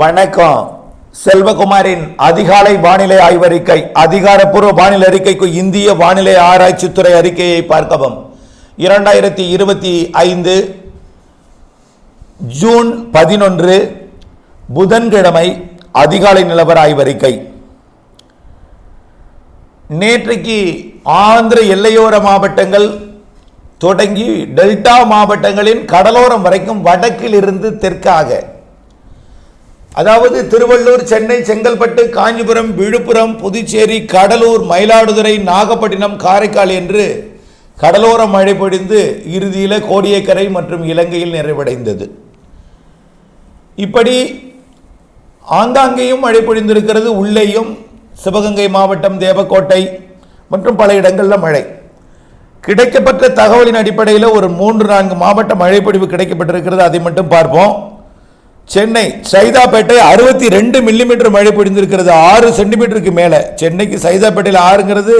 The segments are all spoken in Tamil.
வணக்கம். செல்வகுமாரின் அதிகாலை வானிலை ஆய்வறிக்கை அதிகாரப்பூர்வ வானிலை அறிக்கைக்கு இந்திய வானிலை ஆராய்ச்சித்துறை அறிக்கையை பார்க்கவும். இரண்டாயிரத்தி இருபத்தி ஐந்து ஜூன் பதினொன்று புதன்கிழமை அதிகாலை நிலவர ஆய்வறிக்கை. நேற்றைக்கு ஆந்திர எல்லையோர மாவட்டங்கள் தொடங்கி டெல்டா மாவட்டங்களின் கடலோரம் வரைக்கும் வடக்கில் இருந்து தெற்காக அதாவது திருவள்ளூர் சென்னை செங்கல்பட்டு காஞ்சிபுரம் விழுப்புரம் புதுச்சேரி கடலூர் மயிலாடுதுறை நாகப்பட்டினம் காரைக்கால் என்று கடலோர மழை பொழிந்து இறுதியில் கோடியக்கரை மற்றும் இலங்கையில் நிறைவடைந்தது. இப்படி ஆங்காங்கேயும் மழை பொழிந்திருக்கிறது. உள்ளேயும் சிவகங்கை மாவட்டம் தேவக்கோட்டை மற்றும் பல இடங்களில் மழை. கிடைக்கப்பட்ட தகவலின் அடிப்படையில் ஒரு மூன்று நான்கு மாவட்ட மழைப்பொழிவு கிடைக்கப்பட்டிருக்கிறது. அதை மட்டும் பார்ப்போம். சென்னை சைதாப்பேட்டை அறுபத்தி ரெண்டு மில்லிமீட்டர் மழை பொழிந்திருக்கிறது. ஆறு சென்டிமீட்டருக்கு மேலே. சென்னைக்கு சைதாப்பேட்டையில் ஆறுங்கிறது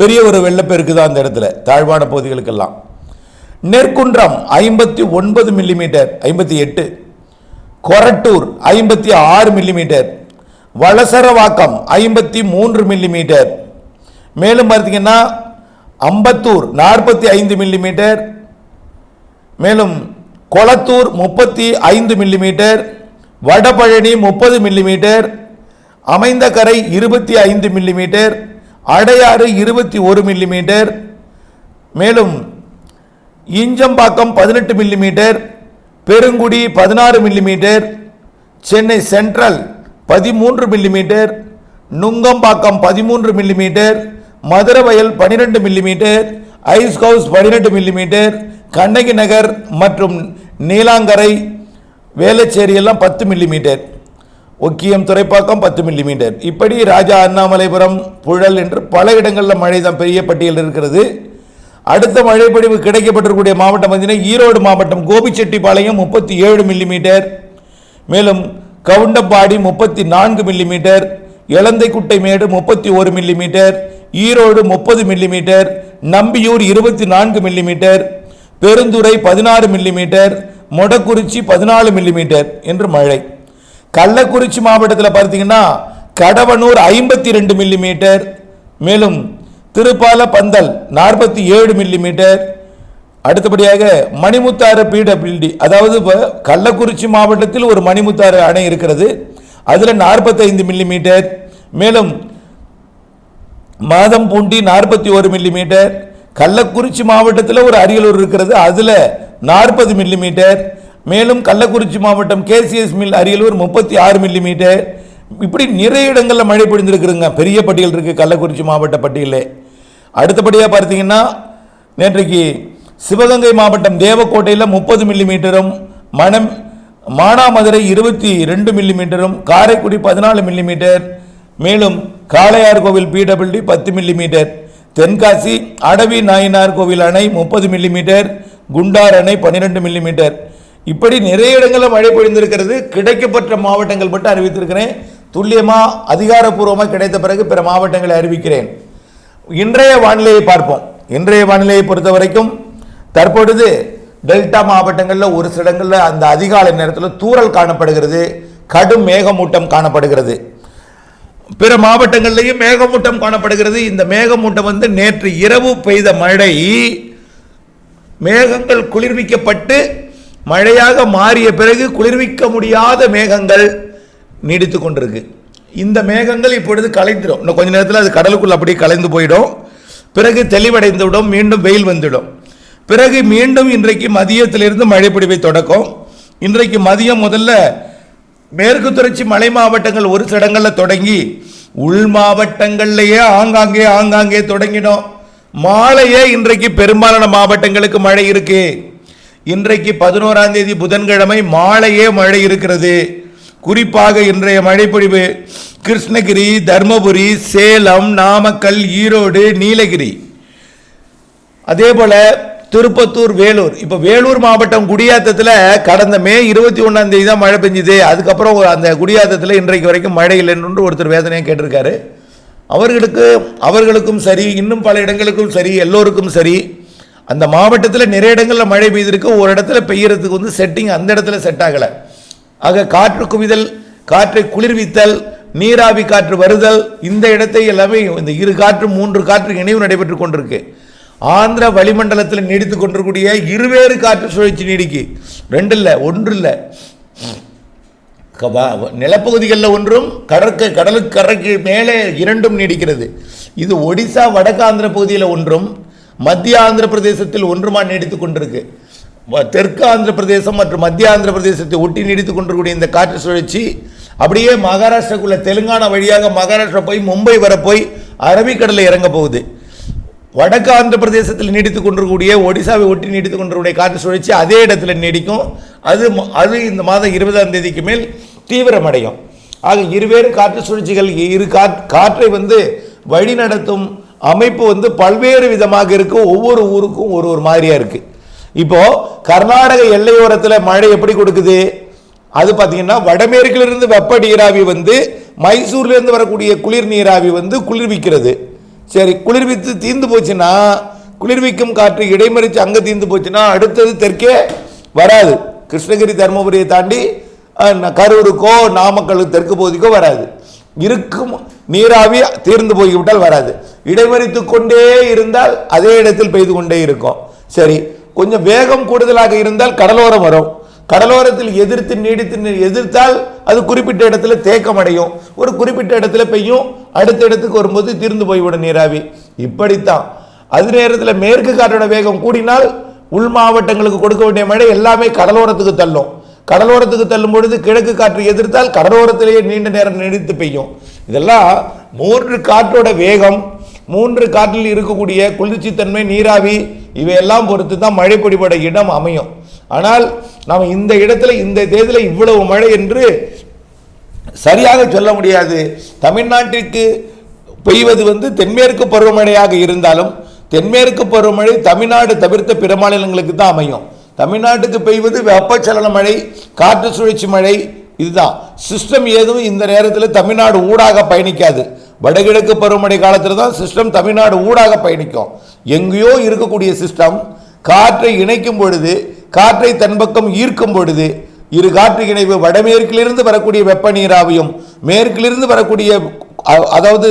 பெரிய ஒரு வெள்ளப்பெருக்கு தான் அந்த இடத்துல. தாழ்வான பகுதிகளுக்கெல்லாம். நெற்குன்றம் ஐம்பத்தி ஒன்பது மில்லிமீட்டர் ஐம்பத்தி எட்டு. கொரட்டூர் ஐம்பத்தி ஆறு மில்லிமீட்டர் வளசரவாக்கம் ஐம்பத்தி மூன்று மில்லிமீட்டர் மேலும் பார்த்தீங்கன்னா அம்பத்தூர் நாற்பத்தி ஐந்து மில்லிமீட்டர் மேலும் கொளத்தூர் முப்பத்தி ஐந்து மில்லிமீட்டர் வடபழனி முப்பது மில்லிமீட்டர் அமைந்தகரை இருபத்தி ஐந்து மில்லிமீட்டர் அடையாறு இருபத்தி ஒரு மில்லிமீட்டர் மேலும் இஞ்சம்பாக்கம் பதினெட்டு மில்லிமீட்டர் பெருங்குடி பதினாறு மில்லிமீட்டர் சென்னை சென்ட்ரல் பதிமூன்று மில்லிமீட்டர் நுங்கம்பாக்கம் பதிமூன்று மில்லிமீட்டர் மதுரவயல் பன்னிரெண்டு மில்லிமீட்டர் ஐஸ் ஹவுஸ் பன்னிரெண்டு மில்லிமீட்டர் கண்ணகி நகர் மற்றும் நீலாங்கரை வேலச்சேரி எல்லாம் பத்து மில்லிமீட்டர் ஒக்கியம் துறைப்பாக்கம் பத்து மில்லிமீட்டர் இப்படி ராஜா அண்ணாமலைபுரம் புழல் என்று பல இடங்களில் மழை தான் பெரிய பட்டியல் இருக்கிறது. அடுத்த மழைப்பொழிவு கிடைக்கப்பட்டிருக்கக்கூடிய மாவட்டம் பார்த்தீங்கன்னா ஈரோடு மாவட்டம் கோபிச்செட்டிப்பாளையம் முப்பத்தி ஏழு மில்லிமீட்டர் மேலும் கவுண்டப்பாடி முப்பத்தி நான்கு மில்லிமீட்டர் இளந்தைக்குட்டை மேடு முப்பத்தி ஒரு மில்லிமீட்டர் ஈரோடு முப்பது மில்லிமீட்டர் நம்பியூர் இருபத்தி நான்கு மில்லிமீட்டர் பெருந்துறை பதினாறு மில்லிமீட்டர் மொடக்குறிச்சி பதினாலு மில்லிமீட்டர் என்று மழை. கள்ளக்குறிச்சி மாவட்டத்தில் பார்த்தீங்கன்னா கடவனூர் ஐம்பத்தி ரெண்டு மில்லிமீட்டர் மேலும் திருப்பால பந்தல் நாற்பத்தி ஏழு மில்லிமீட்டர் அடுத்தபடியாக மணிமுத்தாறு பிடபிள்டி அதாவது இப்போ கள்ளக்குறிச்சி மாவட்டத்தில் ஒரு மணிமுத்தாறு அணை இருக்கிறது. அதில் நாற்பத்தைந்து மில்லிமீட்டர் மேலும் மாதம்பூண்டி நாற்பத்தி ஒரு மில்லிமீட்டர் கள்ளக்குறிச்சி மாவட்டத்தில் ஒரு அரியலூர் இருக்கிறது. அதில் நாற்பது மில்லிமீட்டர் மேலும் கள்ளக்குறிச்சி மாவட்டம் கேசிஎஸ் மில் அரியலூர் முப்பத்தி ஆறு மில்லிமீட்டர் இப்படி நிறைய இடங்களில் மழை பொழிந்திருக்குதுங்க. பெரிய பட்டியல் இருக்குது கள்ளக்குறிச்சி மாவட்ட பட்டியலில் அடுத்தபடியாக பார்த்தீங்கன்னா நேற்றைக்கு சிவகங்கை மாவட்டம் தேவக்கோட்டையில் முப்பது மில்லிமீட்டரும் மணம் மானாமதுரை இருபத்தி ரெண்டு மில்லிமீட்டரும் காரைக்குடி பதினாலு மில்லிமீட்டர் மேலும் காளையார் கோவில் பிடபிள்டி பத்து மில்லிமீட்டர் தென்காசி அடவி நாயனார் கோவில் அணை முப்பது மில்லிமீட்டர் குண்டார் அணை பன்னிரெண்டு மில்லிமீட்டர் இப்படி நிறைய இடங்களில் மழை பொழிந்திருக்கிறது. கிடைக்கப்பட்ட மாவட்டங்கள் மட்டும் அறிவித்திருக்கிறேன். துல்லியமாக அதிகாரப்பூர்வமாக கிடைத்த பிறகு பிற மாவட்டங்களை அறிவிக்கிறேன். இன்றைய வானிலையை பார்ப்போம். இன்றைய வானிலையை பொறுத்த வரைக்கும் தற்பொழுது டெல்டா மாவட்டங்களில் ஒரு சில இடங்களில் அந்த அதிகாலை நேரத்தில் தூறல் காணப்படுகிறது. கடும் மேகமூட்டம் காணப்படுகிறது. பிற மாவட்டங்கள்லையும் மேகமூட்டம் காணப்படுகிறது. இந்த மேகமூட்டம் வந்து நேற்று இரவு பெய்த மழை. மேகங்கள் குளிர்விக்கப்பட்டு மழையாக மாறிய பிறகு குளிர்விக்க முடியாத மேகங்கள் நீடித்து கொண்டிருக்கு. இந்த மேகங்கள் இப்பொழுது கலைந்துடும். இன்னும் கொஞ்ச நேரத்தில் அது கடலுக்குள் அப்படியே கலைந்து போயிடும். பிறகு தெளிவடைந்து விடும் மீண்டும் வெயில் வந்துவிடும். பிறகு மீண்டும் இன்றைக்கு மதியத்திலிருந்து மழைப்பிடிவை தொடக்கும். இன்றைக்கு மதியம் முதல்ல மேற்கு தொடர்ச்சி மலை மாவட்டங்கள் ஒரு சில இடங்களில் தொடங்கி உள் மாவட்டங்கள்லேயே ஆங்காங்கே ஆங்காங்கே தொடங்கினோம். மாலையே இன்றைக்கு பெரும்பாலான மாவட்டங்களுக்கு மழை இருக்கு. இன்றைக்கு பதினோராம் தேதி புதன்கிழமை மாலையே மழை இருக்கிறது. குறிப்பாக இன்றைய மழைப்பொழிவு கிருஷ்ணகிரி தர்மபுரி சேலம் நாமக்கல் ஈரோடு நீலகிரி. அதே போல திருப்பத்தூர் வேலூர். இப்போ வேலூர் மாவட்டம் குடியாத்தத்தில் கடந்த மே இருபத்தி ஒன்றாம் தேதி தான் மழை பெஞ்சுது. அதுக்கப்புறம் ஒரு அந்த குடியாத்தத்தில் இன்றைக்கு வரைக்கும் மழை இல்லைன்னு ஒருத்தர் வேதனையாக கேட்டிருக்காரு. அவர்களுக்கு அவர்களுக்கும் சரி இன்னும் பல இடங்களுக்கும் சரி எல்லோருக்கும் சரி அந்த மாவட்டத்தில் நிறைய இடங்களில் மழை பெய்திருக்கு. ஒரு இடத்துல பெய்யறதுக்கு வந்து செட்டிங் அந்த இடத்துல செட் ஆகலை. ஆக காற்று குவிதல் காற்றை குளிர்வித்தல் நீராவி காற்று வருதல் இந்த இடத்தை எல்லாமே இந்த இரு காற்று மூன்று காற்று இணைவு நடைபெற்று கொண்டிருக்கு. ஆந்திர வளிமண்டலத்தில் நீடித்து கொண்டிருக்கூடிய இருவேறு காற்று சுழற்சி நீடிக்கு. ரெண்டு இல்லை ஒன்று இல்லை நிலப்பகுதிகளில் ஒன்றும் கடற்கரை கடலுக்கு கரைக்கு மேலே இரண்டும் நீடிக்கிறது. இது ஒடிசா வடக்கு ஆந்திர பகுதியில் ஒன்றும் மத்திய ஆந்திர பிரதேசத்தில் ஒன்றுமா நீடித்து கொண்டிருக்கு. வ- தெற்கு ஆந்திர பிரதேசம் மற்றும் மத்திய ஆந்திர பிரதேசத்தை ஒட்டி நீடித்து கொண்டிருக்கூடிய இந்த காற்று சுழற்சி அப்படியே மகாராஷ்டிராக்குள்ள தெலுங்கானா வழியாக மகாராஷ்டிரா போய் மும்பை வர போய் அரபிக்கடலில் இறங்க போகுது. வடக்கு ஆந்திர பிரதேசத்தில் நீடித்து கொண்டிருக்கக்கூடிய ஒடிசாவை ஒட்டி நீடித்துக் கொண்டிருக்கூடிய காற்று சுழற்சி அதே இடத்துல நீடிக்கும். அது அது இந்த மாதம் இருபதாம் தேதிக்கு மேல் தீவிரமடையும். ஆக இருவேறு காற்று சுழற்சிகள் இரு காற்றை வந்து வழிநடத்தும் அமைப்பு வந்து பல்வேறு விதமாக இருக்கும் ஒவ்வொரு ஊருக்கும் ஒரு ஒரு மாதிரியாக இருக்குது இப்போது கர்நாடக எல்லையோரத்தில் மழை எப்படி கொடுக்குது? அது பார்த்தீங்கன்னா வடமேற்கிலிருந்து வெப்ப நீராவி வந்து மைசூர்லேருந்து வரக்கூடிய குளிர் நீராவி வந்து குளிர்விக்கிறது. சரி குளிர்வித்து தீந்து போச்சுன்னா குளிர்விக்கும் காற்று இடைமறித்து அங்கே தீந்து போச்சுன்னா அடுத்தது தெற்கே வராது. கிருஷ்ணகிரி தருமபுரியை தாண்டி கரூருக்கோ நாமக்கல் தெற்கு பகுதிக்கோ வராது. இருக்கும் நீராவி தீர்ந்து போய்விட்டால் வராது. இடைமறித்து கொண்டே இருந்தால் அதே இடத்தில் பெய்து கொண்டே இருக்கும். சரி கொஞ்சம் வேகம் கூடுதலாக இருந்தால் கடலோரம் வரும். கடலோரத்தில் எதிர்த்து நீடித்து எதிர்த்தால் அது குறிப்பிட்ட இடத்துல தேக்கம் அடையும் ஒரு குறிப்பிட்ட இடத்துல பெய்யும் அடுத்த இடத்துக்கு வரும்போது தீர்ந்து போய்விடும் நீராவி. இப்படித்தான். அது நேரத்தில் மேற்கு காற்றோட வேகம் கூடினால் உள் மாவட்டங்களுக்கு கொடுக்க வேண்டிய மழை எல்லாமே கடலோரத்துக்கு தள்ளும். கடலோரத்துக்கு தள்ளும் பொழுது கிழக்கு காற்று எதிர்த்தால் கடலோரத்திலேயே நீண்ட நேரம் நீடித்து பெய்யும். இதெல்லாம் மூன்று காற்றோட வேகம் மூன்று காற்றில் இருக்கக்கூடிய குளிர்ச்சித்தன்மை நீராவி இவையெல்லாம் பொறுத்து தான் மழை பொடிபட இடம் அமையும். ஆனால் நாம் இந்த இடத்துல இந்த தேதியில் இவ்வளவு மழை என்று சரியாக சொல்ல முடியாது. தமிழ்நாட்டிற்கு பெய்வது வந்து தென்மேற்கு பருவமழையாக இருந்தாலும் தென்மேற்கு பருவமழை தமிழ்நாடு தவிர்த்த பிற மாநிலங்களுக்கு தான் அமையும். தமிழ்நாட்டுக்கு பெய்வது வெப்பச்சலன மழை காற்று சுழற்சி மழை இதுதான். சிஸ்டம் ஏதும் இந்த நேரத்தில் தமிழ்நாடு ஊடாக பயணிக்காது. வடகிழக்கு பருவமழை காலத்தில் தான் சிஸ்டம் தமிழ்நாடு ஊடாக பயணிக்கும். எங்கேயோ இருக்கக்கூடிய சிஸ்டம் காற்றை இணைக்கும் பொழுது காற்றை தன் பக்கம் ஈர்க்கும் பொழுது இரு காற்று இணைவு வடமேற்கிலிருந்து வரக்கூடிய வெப்ப நீராவியும் மேற்கிலிருந்து வரக்கூடிய அதாவது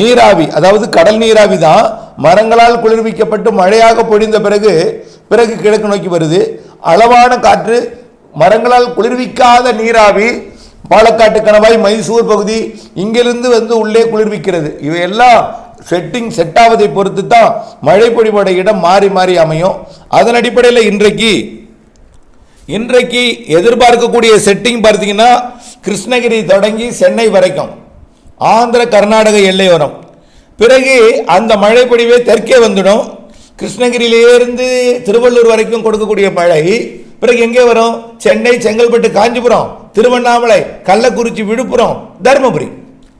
நீராவி அதாவது கடல் நீராவி தான் மரங்களால் குளிர்விக்கப்பட்டு மழையாக பொழிந்த பிறகு பிறகு கிழக்கு நோக்கி வருது. அளவான காற்று மரங்களால் குளிர்விக்காத நீராவி பாலக்காட்டு கணவாய் மைசூர் பகுதி இங்கிருந்து வந்து உள்ளே குளிர்விக்கிறது. இவையெல்லாம் செட்டிங் செட் ஆவதை பொறுத்து தான் மழை பொழிவோட இடம் மாறி மாறி அமையும். அதன் அடிப்படையில் இன்றைக்கு இன்றைக்கு எதிர்பார்க்கக்கூடிய செட்டிங் பார்த்தீங்கன்னா கிருஷ்ணகிரி தொடங்கி சென்னை வரைக்கும். ஆந்திர கர்நாடக எல்லையோரம். பிறகு அந்த மழை பொழிவே தெற்கே வந்துடும். கிருஷ்ணகிரியிலேருந்து திருவள்ளூர் வரைக்கும் கொடுக்கக்கூடிய மழை. பிறகு எங்கே வரும்? சென்னை செங்கல்பட்டு காஞ்சிபுரம் திருவண்ணாமலை கள்ளக்குறிச்சி விழுப்புரம் தருமபுரி.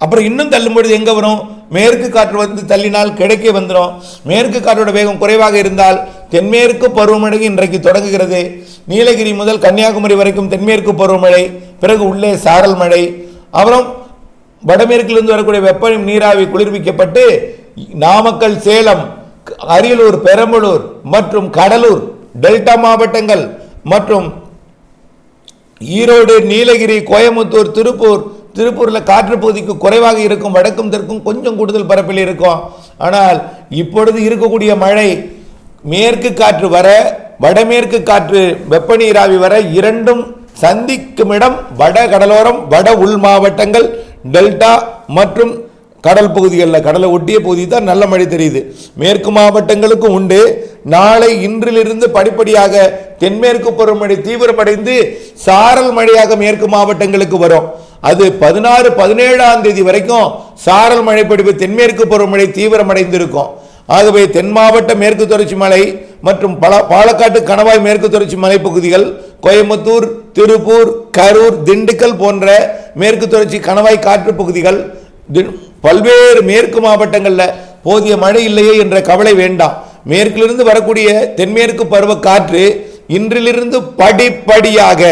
அப்புறம் இன்னும் தள்ளும்பொழுது எங்கே வரும்? மேற்கு காற்று வந்து தள்ளினால் கிழக்கே வந்துடும் மேற்கு காற்றோட வேகம் குறைவாக இருந்தால் தென்மேற்கு பருவமழை இன்றைக்கு தொடங்குகிறது. நீலகிரி முதல் கன்னியாகுமரி வரைக்கும் தென்மேற்கு பருவமழை பிறகு உள்ளே சாரல் மழை. அப்புறம் வடமேற்கிலிருந்து வரக்கூடிய வெப்ப நீராவி குளிர்விக்கப்பட்டு நாமக்கல் சேலம் அரியலூர் பெரம்பலூர் மற்றும் கடலூர் டெல்டா மாவட்டங்கள் மற்றும் ஈரோடு நீலகிரி கோயம்புத்தூர் திருப்பூர் திருப்பூரில் காற்று பகுதிக்கு குறைவாக இருக்கும் வடக்கும் தெற்கும் கொஞ்சம் கூடுதல் பரப்பில் இருக்கும். ஆனால் இப்பொழுது இருக்கக்கூடிய மழை மேற்கு காற்று வர வடமேற்கு காற்று வெப்ப நீராவி வர இரண்டும் சந்திக்கும் இடம் வட கடலோரம் வட உள் மாவட்டங்கள் டெல்டா மற்றும் கடல் பகுதிகளில். கடலை ஒட்டிய பகுதி தான் நல்ல மழை தெரியுது. மேற்கு மாவட்டங்களுக்கும் உண்டு. நாளை இன்றிலிருந்து படிப்படியாக தென்மேற்கு பருவமழை தீவிரமடைந்து சாரல் மழையாக மேற்கு மாவட்டங்களுக்கு வரும். அது பதினாறு பதினேழாம் தேதி வரைக்கும் சாரல் மழை தென்மேற்கு பருவமழை தீவிரமடைந்திருக்கும். ஆகவே தென் மாவட்ட மேற்கு தொடர்ச்சி மலை மற்றும் பல பாலக்காட்டு கணவாய் மேற்கு தொடர்ச்சி மலைப்பகுதிகள் கோயம்புத்தூர் திருப்பூர் கரூர் திண்டுக்கல் போன்ற மேற்கு தொடர்ச்சி கணவாய் காற்று பகுதிகள் பல்வேறு மேற்கு மாவட்டங்களில் போதிய மழை இல்லையே என்ற கவலை வேண்டாம். மேற்கிலிருந்து வரக்கூடிய தென்மேற்கு பருவ காற்று இன்றிலிருந்து படிப்படியாக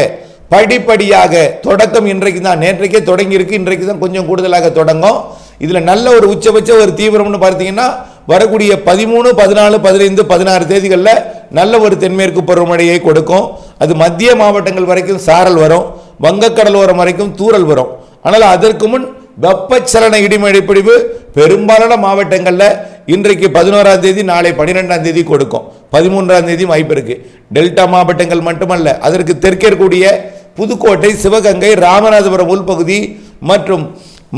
படிப்படியாக தொடக்கம் இன்றைக்கு தான் நேற்றைக்கே தொடங்கி இருக்கு இன்றைக்கு தான் கொஞ்சம் கூடுதலாக தொடங்கும். இதில் நல்ல ஒரு உச்சபட்ச ஒரு தீவிரம்னு பார்த்தீங்கன்னா வரக்கூடிய பதிமூணு பதினாலு பதினைந்து பதினாறு தேதிகளில் நல்ல ஒரு தென்மேற்கு பருவமழையை கொடுக்கும். அது மத்திய மாவட்டங்கள் வரைக்கும் சாரல் வரும் வங்கக்கடலோரம் வரைக்கும் தூறல் வரும். ஆனால் அதற்கு முன் வெப்பச்சலன இடிமழை பிடிவு பெரும்பாலான மாவட்டங்களில் இன்றைக்கு பதினோராம் தேதி நாளை பன்னிரெண்டாம் தேதி கொடுக்கும். பதிமூன்றாம் தேதி வாய்ப்பு இருக்கு. டெல்டா மாவட்டங்கள் மட்டுமல்ல அதற்கு தெற்கே இருக்கக்கூடிய புதுக்கோட்டை சிவகங்கை ராமநாதபுரம் உள்பகுதி மற்றும்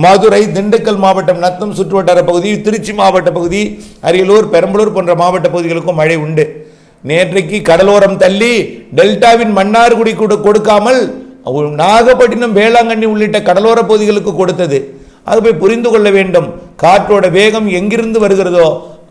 மதுரை திண்டுக்கல் மாவட்டம் நத்தம் சுற்றுவட்டார பகுதி திருச்சி மாவட்ட பகுதி அரியலூர் பெரம்பலூர் போன்ற மாவட்ட பகுதிகளுக்கும் மழை உண்டு. நேற்றைக்கு கடலோரம் தள்ளி டெல்டாவின் மன்னார்குடி கூட கொடுக்காமல் நாகப்பட்டினம் வேளாங்கண்ணி உள்ளிட்ட கடலோர பகுதிகளுக்கு கொடுத்தது. அது போய் புரிந்து கொள்ள வேண்டும் காற்றோட வேகம் எங்கிருந்து வருகிறதோ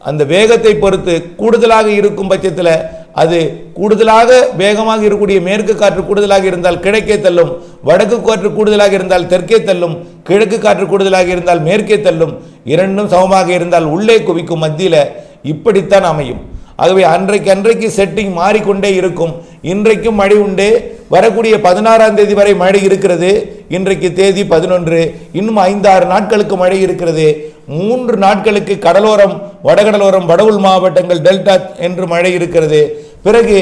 அந்த வேகத்தை பொறுத்து கூடுதலாக இருக்கும் பட்சத்தில் அது கூடுதலாக வேகமாக இருக்கக்கூடிய மேற்கு காற்று கூடுதலாக இருந்தால் கிழக்கே தள்ளும் வடக்கு காற்று கூடுதலாக இருந்தால் தெற்கே தள்ளும் கிழக்கு காற்று கூடுதலாக இருந்தால் மேற்கே தள்ளும் இரண்டும் சமமாக இருந்தால் உள்ளே குவிக்கும் மத்தியில் இப்படித்தான் அமையும். ஆகவே அன்றைக்கு அன்றைக்கு செட்டிங் மாறிக்கொண்டே இருக்கும். இன்றைக்கும் மழை உண்டு. வரக்கூடிய பதினாறாம் தேதி வரை மழை இருக்கிறது. இன்றைக்கு தேதி பதினொன்று. இன்னும் ஐந்தாறு நாட்களுக்கு மழை இருக்கிறது. மூன்று நாட்களுக்கு கடலோரம் வடகடலோரம் வடவுள் மாவட்டங்கள் டெல்டா என்று மழை இருக்கிறது. பிறகு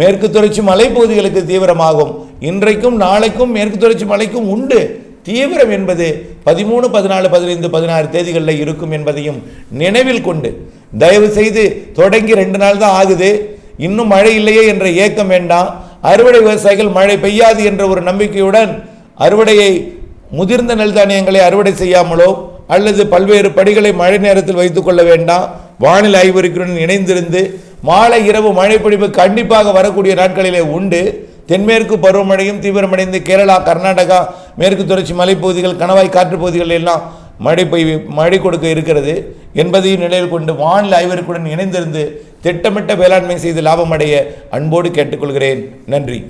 மேற்கு தொடர்ச்சி மலைப்பகுதிகளுக்கு தீவிரமாகும். இன்றைக்கும் நாளைக்கும் மேற்கு தொடர்ச்சி மலைக்கும் உண்டு. தீவிரம் என்பது பதிமூணு பதினாலு பதினைந்து பதினாறு தேதிகளில் இருக்கும் என்பதையும் நினைவில் கொண்டு தயவு செய்து தொடங்கி ரெண்டு நாள் தான் ஆகுது. இன்னும் மழை இல்லையே என்ற ஏக்கம் வேண்டாம். அறுவடை விவசாயிகள் மழை பெய்யாது என்ற ஒரு நம்பிக்கையுடன் அறுவடையை முதிர்ந்த நெல் தானியங்களை அறுவடை செய்யாமலோ அல்லது பல்வேறு படிகளை மழை நேரத்தில் வைத்துக் கொள்ள வேண்டாம். வானிலை ஆய்வறிக்கையுடன் இணைந்திருந்து மாலை இரவு மழைப்பொழிவு கண்டிப்பாக வரக்கூடிய நாட்களிலே உண்டு. தென்மேற்கு பருவமழையும் தீவிரமடைந்து கேரளா கர்நாடகா மேற்கு தொடர்ச்சி மலைப்பகுதிகள் கணவாய் காற்று பகுதிகள் எல்லாம் மழை பெய்ய மழை கொடுக்க இருக்கிறது. என்பதையும் நினைவில் கொண்டு வானிலை ஆய்வறிக்கையுடன் இணைந்திருந்து திட்டமிட்ட வேளாண்மை செய்து லாபமடைய அன்போடு கேட்டுக்கொள்கிறேன். நன்றி.